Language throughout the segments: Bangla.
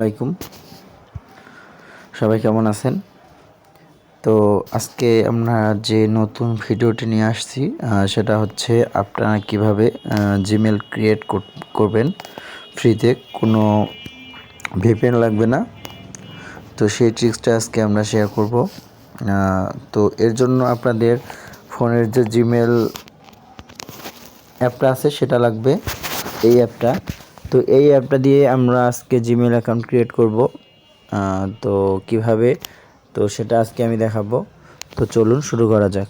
আলাইকুম। সবাই কেমন আছেন? তো আজকে আমরা যে নতুন ভিডিওটি নিয়ে আসছি সেটা হচ্ছে আপনারা কীভাবে জিমেল ক্রিয়েট করবেন। ফ্রিতে কোনো ভিপিএন লাগবে না। তো সেই ট্রিক্সটা আজকে আমরা শেয়ার করব। তো এর জন্য আপনাদের ফোনের যে জিমেল অ্যাপটা আছে, সেটা লাগবে। এই অ্যাপটা তো এই অ্যাপটা দিয়ে আমরা আজকে জিমেল অ্যাকাউন্ট ক্রিয়েট করব। তো কীভাবে? তো সেটা আজকে আমি দেখাবো। তো চলুন শুরু করা যাক।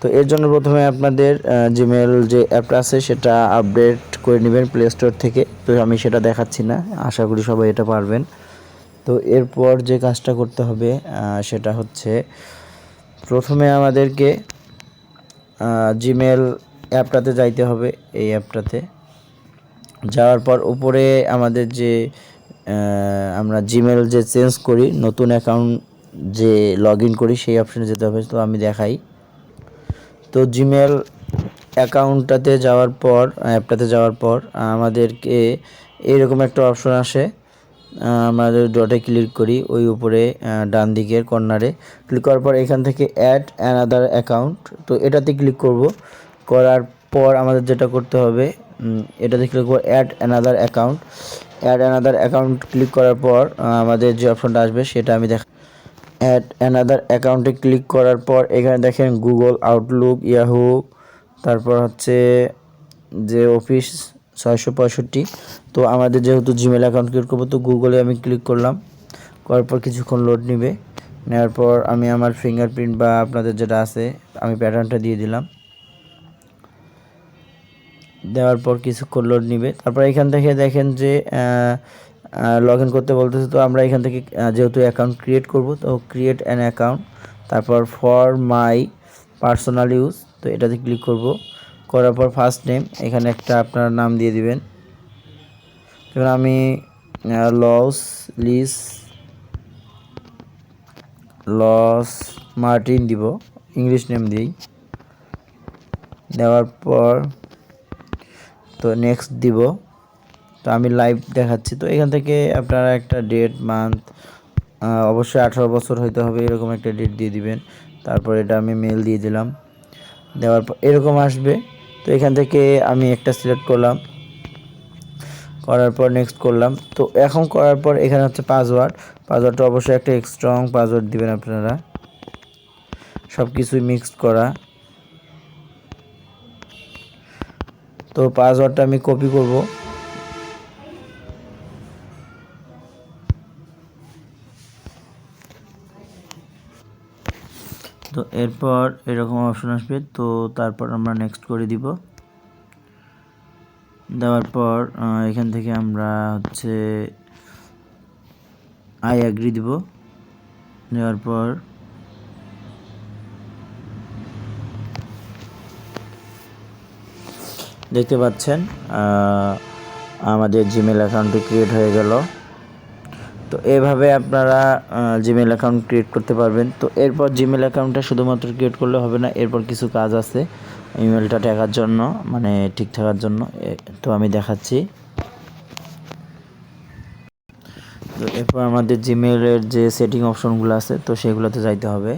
তো এর জন্য প্রথমে আপনাদের জিমেল যে অ্যাপটা আছে সেটা আপডেট করে নেবেন প্লে স্টোর থেকে। তো আমি সেটা দেখাচ্ছি না, আশা করি সবাই এটা পারবেন। তো এরপর যে কাজটা করতে হবে সেটা হচ্ছে প্রথমে আমাদেরকে জিমেল অ্যাপটাতে যাইতে হবে। এই অ্যাপটাতে যাওয়ার পর উপরে আমাদের যে আমরা জিমেল যে চেঞ্জ করি, নতুন অ্যাকাউন্ট যে লগ করি, সেই অপশানে যেতে হবে, তো আমি দেখাই। তো জিমেল অ্যাকাউন্টটাতে যাওয়ার পর, অ্যাপটাতে যাওয়ার পর, আমাদেরকে এইরকম একটা অপশন আসে। আমাদের ডটে ক্লিক করি, ওই উপরে ডান দিকের কর্নারে ক্লিক করার পর এখান থেকে অ্যাড অ্যানাদার অ্যাকাউন্ট তো এটাতে ক্লিক করব। করার পর আমাদের যেটা করতে হবে এটাতে ক্লিক করব add another account add another account click করার পর আমাদের যে অপশনটা আসবে, সেটা আমি দেখ অ্যাড অ্যানাদার অ্যাকাউন্টে ক্লিক করার পর, এখানে দেখেন গুগল আউটলুক ইয়াহু তারপর হচ্ছে যে অফিস ছয়শো পঁয়ষট্টি। তো আমাদের যেহেতু জিমেল অ্যাকাউন্ট ক্রিয়েট করব, তো গুগলে আমি ক্লিক করলাম। করার পর কিছুক্ষণ লোড নেবে। নেওয়ার পর আমি আমার ফিঙ্গারপ্রিন্ট বা আপনাদের যেটা আছে, আমি প্যাটার্নটা দিয়ে দিলাম। দেওয়ার পর কিছুক্ষণ লোড নিবে। তারপর এখান থেকে দেখেন যে লগ ইন করতে বলতেছে, তো আমরা এখান থেকে যেহেতু অ্যাকাউন্ট ক্রিয়েট করব, তো ক্রিয়েট অ্যান অ্যাকাউন্ট তারপর ফর মাই পার্সোনাল ইউজ তো এটাতে ক্লিক করব। করার পর ফার্স্ট নেম এখানে একটা আপনার নাম দিয়ে দিবেন। যেমন আমি লস লিস লস মার্টিন দিব ইংলিশ নেম দিই দেওয়ার পর তো নেক্সট দিব। তো আমি লাইভ দেখাচ্ছি। তো এখান থেকে আপনারা একটা ডেট মান্থ অবশ্যই আঠারো বছর হইতে হবে এরকম একটা ডেট দিয়ে দিবেন। তারপর এটা আমি মেল দিয়ে দিলাম। দেওয়ার পর এরকম আসবে। তো এখান থেকে আমি একটা সিলেক্ট করলাম। করার পর নেক্সট করলাম। তো এখন করার পর এখানে হচ্ছে পাসওয়ার্ড পাসওয়ার্ডটা অবশ্যই একটা স্ট্রং পাসওয়ার্ড দিবেন আপনারা। সব কিছুই মিক্সড করা। তো পাসওয়ার্ডটা আমি কপি করব। তো এরপর এরকম অপশন আসবে, তো তারপর আমরা নেক্সট করে দিব। দেওয়ার পর এখান থেকে আমরা হচ্ছে আই অ্যাগ্রি দিব। দেওয়ার পর দেখতে পাচ্ছেন আমাদের জিমেল অ্যাকাউন্টটি ক্রিয়েট হয়ে গেল। তো এভাবে আপনারা জিমেল অ্যাকাউন্ট ক্রিয়েট করতে পারবেন। তো এরপর জিমেল অ্যাকাউন্টটা শুধুমাত্র ক্রিয়েট করলে হবে না, এরপর কিছু কাজ আছে ইমেলটা টেকার জন্য মানে ঠিক থাকার জন্য। তো আমি দেখাচ্ছি। তো এরপর আমাদের জিমেলের যে সেটিং অপশনগুলো আছে, তো সেগুলোতে যাইতে হবে।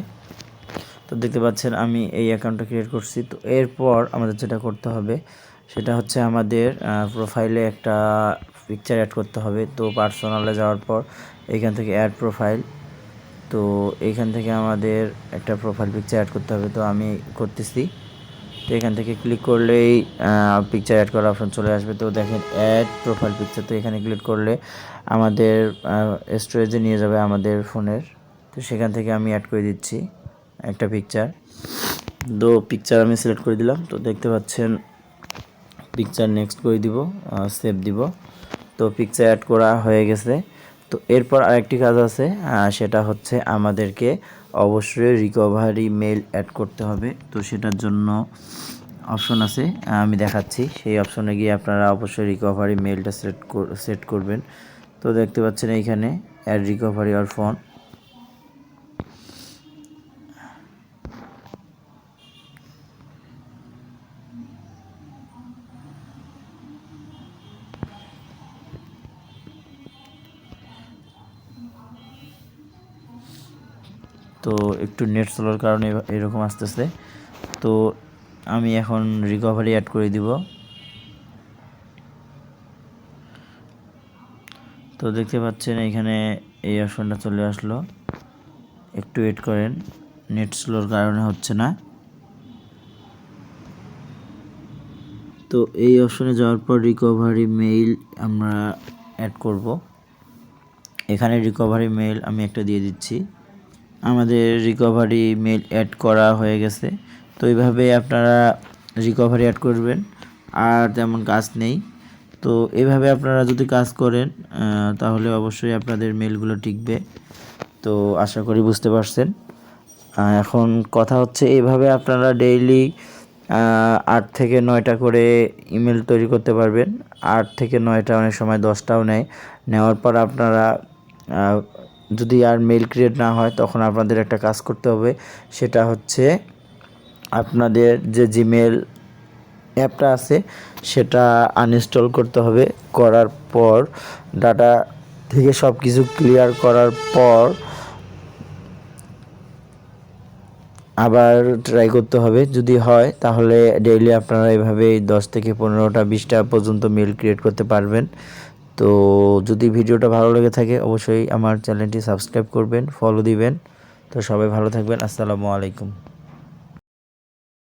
তো দেখতে পাচ্ছেন, আমি এই অ্যাকাউন্টটা ক্রিয়েট করছি। তো এরপর আমাদের যেটা করতে হবে সেটা হচ্ছে আমাদের প্রোফাইলে একটা পিকচার অ্যাড করতে হবে। তো পার্সোনালে যাওয়ার পর এইখান থেকে অ্যাড প্রোফাইল তো এইখান থেকে আমাদের একটা প্রোফাইল পিকচার অ্যাড করতে হবে। তো আমি করতেছি। তো এখান থেকে ক্লিক করলেই পিকচার অ্যাড করার অপশন চলে আসবে। তো দেখেন অ্যাড প্রোফাইল পিকচার তো এখানে ক্লিক করলে আমাদের স্টোরেজে নিয়ে যাবে আমাদের ফোনের। তো সেখান থেকে আমি অ্যাড করে দিচ্ছি একটা পিকচার তো পিকচার আমি সিলেক্ট করে দিলাম। তো দেখতে পাচ্ছেন পিকচার নেক্সট করে দিব? সেভ দিব। তো পিকচার অ্যাড করা হয়ে গেছে। তো এরপর আরেকটি কাজ আছে সেটা হচ্ছে আমাদেরকে অবশ্যই রিকভারি মেল অ্যাড করতে হবে। তো সেটার জন্য অপশন আছে আমি দেখাচ্ছি। সেই অপশনে গিয়ে আপনারা অবশ্যই রিকভারি মেলটা সেট সেট করবেন। তো দেখতে পাচ্ছেন এইখানে অ্যাড রিকভারি আর ফোন তো একটু নেট স্লোর কারণে এরকম আসতেছে। তো আমি এখন রিকভারি অ্যাড করে দিব। তো দেখতে পাচ্ছেন এখানে এই অপশনটা চলে আসলো। একটু ওয়েট করেন, নেট স্লোর কারণে হচ্ছে না। তো এই অপশনে যাওয়ার পর রিকভারি মেইল আমরা অ্যাড করব। এখানে রিকভারি মেইল আমি একটা দিয়ে দিচ্ছি। আমাদের রিকভারি মেইল অ্যাড করা হয়ে গেছে। তো এইভাবে আপনারা রিকভারি অ্যাড করবেন, আর তেমন কাজ নেই। তো এভাবে আপনারা যদি কাজ করেন তাহলে অবশ্যই আপনাদের মেলগুলো টিকবে। তো আশা করি বুঝতে পারছেন। এখন কথা হচ্ছে এইভাবে আপনারা ডেইলি আট থেকে নয়টা করে ইমেল তৈরি করতে পারবেন। আট থেকে নয়টা অনেক সময় দশটাও নেয়। নেওয়ার পর আপনারা যদি আর মেল ক্রিয়েট না হয়, তখন আপনাদের একটা কাজ করতে হবে। সেটা হচ্ছে আপনাদের যে জিমেল অ্যাপটা আছে, সেটা আনইনস্টল করতে হবে। করার পর ডাটা থেকে সব কিছু ক্লিয়ার করার পর, আবার ট্রাই করতে হবে। যদি হয়, তাহলে ডেইলি আপনারা এভাবে দশ থেকে পনেরোটা, বিশটা পর্যন্ত মেল ক্রিয়েট করতে পারবেন। তো যদি ভিডিওটা ভালো লেগে থাকে, অবশ্যই আমার চ্যানেলটি সাবস্ক্রাইব করবেন ফলো দিবেন। তো সবাই ভালো থাকবেন। আসসালামু আলাইকুম।